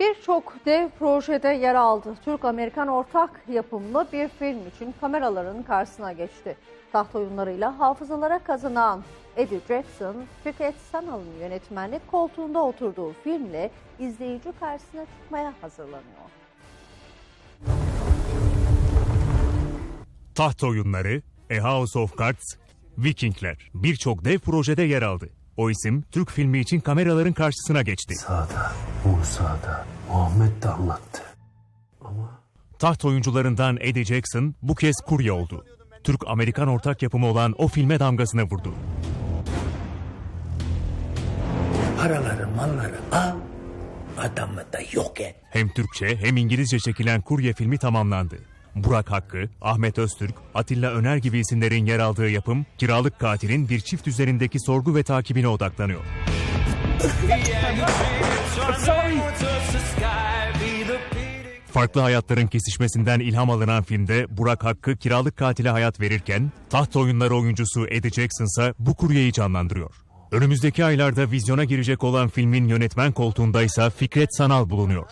Birçok dev projede yer aldı. Türk-Amerikan ortak yapımlı bir film için kameraların karşısına geçti. Taht oyunlarıyla hafızalara kazanan Eddie Jackson, Fikret Sanal'ın yönetmenlik koltuğunda oturduğu filmle izleyici karşısına çıkmaya hazırlanıyor. Taht oyunları, A House of Cards, Vikingler birçok dev projede yer aldı. O isim Türk filmi için kameraların karşısına geçti. Sağda, Musa'da, Muhammed de anlattı. Ama Taht oyuncularından Eddie Jackson bu kez kurye oldu. Türk-Amerikan ortak yapımı olan o filme damgasını vurdu. Paraları malları al, adamı da yok et. Hem Türkçe hem İngilizce çekilen kurye filmi tamamlandı. Burak Hakkı, Ahmet Öztürk, Atilla Öner gibi isimlerin yer aldığı yapım, kiralık katilin bir çift üzerindeki sorgu ve takibine odaklanıyor. Farklı hayatların kesişmesinden ilham alınan filmde Burak Hakkı kiralık katile hayat verirken, taht oyunları oyuncusu Eddie Jackson ise bu kuryeyi canlandırıyor. Önümüzdeki aylarda vizyona girecek olan filmin yönetmen koltuğunda ise Fikret Sanal bulunuyor.